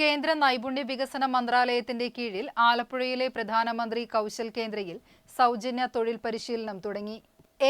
കേന്ദ്ര നൈപുണ്യ വികസന മന്ത്രാലയത്തിന്റെ കീഴിൽ ആലപ്പുഴയിലെ പ്രധാനമന്ത്രി കൗശൽ കേന്ദ്രയിൽ സൗജന്യ തൊഴിൽ പരിശീലനം തുടങ്ങി.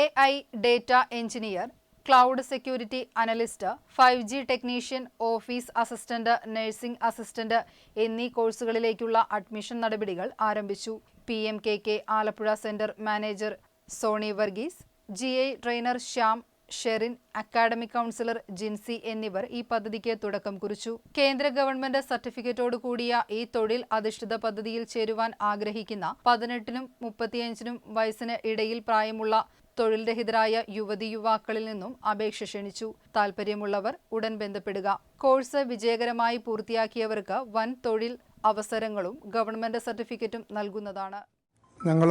A I data engineer cloud security analyst five G technician office assistant nursing assistant എന്നീ കോഴ്സുകളിലേക്കുള്ള അഡ്മിഷൻ നടപടികൾ ആരംഭിച്ചു. P M K K Alappuzha centre manager Soni Varghese G I trainer Shyam Sherin academic counsellor Jincy എന്നിവർ ഈ പദ്ധതിക്ക് തുടക്കം കുറിച്ചു. കേന്ദ്ര ഗവൺമെന്റ് സർട്ടിഫിക്കറ്റോട് കൂടിയ ഈ തൊഴിൽ അധിഷ്ഠിത പദ്ധതിയിൽ ചേരുവാൻ ആഗ്രഹിക്കുന്ന പതിനെട്ടിനും മുപ്പത്തിയഞ്ചിനും വയസ്സിന് ഇടയിൽ പ്രായമുള്ള തൊഴിൽ രഹിതരായ യുവതി യുവാക്കളിൽ നിന്നും അപേക്ഷ ക്ഷണിച്ചു. താൽപ്പര്യമുള്ളവർ ഉടൻ ബന്ധപ്പെടുക. കോഴ്സ് വിജയകരമായി പൂർത്തിയാക്കിയവർക്ക് വൻ തൊഴിൽ അവസരങ്ങളും ഗവൺമെന്റ് സർട്ടിഫിക്കറ്റും നൽകുന്നതാണ്. ഞങ്ങൾ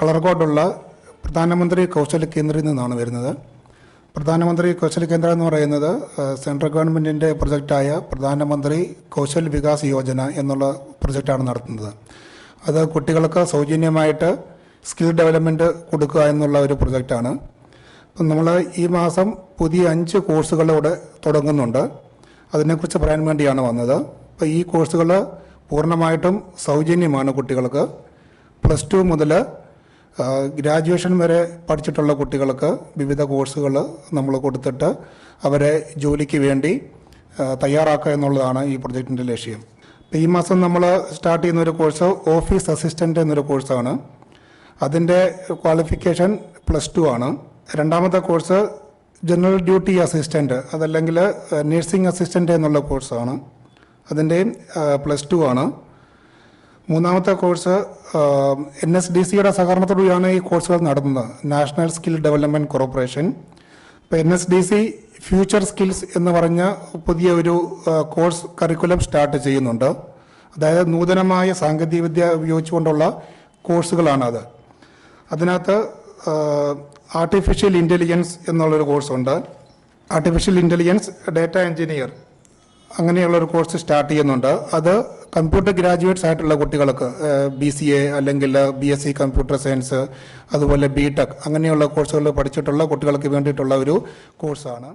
കളർകോട്ടുള്ള പ്രധാനമന്ത്രി കൗശല കേന്ദ്രയിൽ നിന്നാണ് വരുന്നത്. പ്രധാനമന്ത്രി കൗശൽ കേന്ദ്ര എന്ന് പറയുന്നത് സെൻട്രൽ ഗവൺമെന്റിന്റെ പ്രൊജക്റ്റായ പ്രധാനമന്ത്രി കൗശൽ വികാസ് യോജന എന്നുള്ള പ്രൊജക്റ്റാണ് നടത്തുന്നത്. അത് കുട്ടികൾക്ക് സൗജന്യമായിട്ട് സ്കിൽ ഡെവലപ്മെന്റ് കൊടുക്കുക എന്നുള്ള ഒരു പ്രൊജക്റ്റാണ്. അപ്പം നമ്മൾ ഈ മാസം പുതിയ അഞ്ച് കോഴ്സുകളോടെ തുടങ്ങുന്നുണ്ട്. അതിനെക്കുറിച്ച് പറയാൻ വേണ്ടിയാണ് വന്നത്. അപ്പോൾ ഈ കോഴ്സുകൾ പൂർണമായിട്ടും സൗജന്യമാണ് കുട്ടികൾക്ക്. പ്ലസ് ടു മുതൽ ഗ്രാജുവേഷൻ വരെ പഠിച്ചിട്ടുള്ള കുട്ടികൾക്ക് വിവിധ കോഴ്സുകൾ നമ്മൾ കൊടുത്തിട്ട് അവരെ ജോലിക്ക് വേണ്ടി തയ്യാറാക്കുക എന്നുള്ളതാണ് ഈ പ്രൊജക്റ്റിന്റെ ലക്ഷ്യം. ഇപ്പം ഈ മാസം നമ്മൾ സ്റ്റാർട്ട് ചെയ്യുന്ന ഒരു കോഴ്സ് ഓഫീസ് അസിസ്റ്റന്റ് എന്നൊരു കോഴ്സാണ് അതിന്റെ ക്വാളിഫിക്കേഷൻ പ്ലസ് ടു ആണ്. രണ്ടാമത്തെ കോഴ്സ് ജനറൽ ഡ്യൂട്ടി അസിസ്റ്റന്റ് അതല്ലെങ്കിൽ നഴ്സിംഗ് അസിസ്റ്റന്റ് എന്നുള്ള കോഴ്സാണ് അതിന്റെയും പ്ലസ് ടു ആണ്. മൂന്നാമത്തെ കോഴ്സ് എൻ എസ് ഡി സിയുടെ സഹകരണത്തോടുകൂടിയാണ് ഈ കോഴ്സുകൾ നടത്തുന്നത്. നാഷണൽ സ്കിൽ ഡെവലപ്മെന്റ് കോർപ്പറേഷൻ ഇപ്പോൾ N S D C future skills എന്ന് പറഞ്ഞ പുതിയ ഒരു കോഴ്സ് കരിക്കുലം സ്റ്റാർട്ട് ചെയ്യുന്നുണ്ട്. അതായത് നൂതനമായ സാങ്കേതികവിദ്യ ഉപയോഗിച്ചുകൊണ്ടുള്ള കോഴ്സുകളാണത്. അതിനകത്ത് ആർട്ടിഫിഷ്യൽ ഇന്റലിജൻസ് എന്നുള്ളൊരു കോഴ്സുണ്ട്. ആർട്ടിഫിഷ്യൽ ഇന്റലിജൻസ് ഡാറ്റ എഞ്ചിനീയർ അങ്ങനെയുള്ള ഒരു കോഴ്സ് സ്റ്റാർട്ട് ചെയ്യുന്നുണ്ട്. അത് കമ്പ്യൂട്ടർ ഗ്രാജുവേറ്റ്സ് ആയിട്ടുള്ള കുട്ടികൾക്ക് ബി സി എ അല്ലെങ്കിൽ B S C computer science അതുപോലെ ബി ടെക് അങ്ങനെയുള്ള കോഴ്സുകൾ പഠിച്ചിട്ടുള്ള കുട്ടികൾക്ക് വേണ്ടിയിട്ടുള്ള ഒരു കോഴ്സാണ്.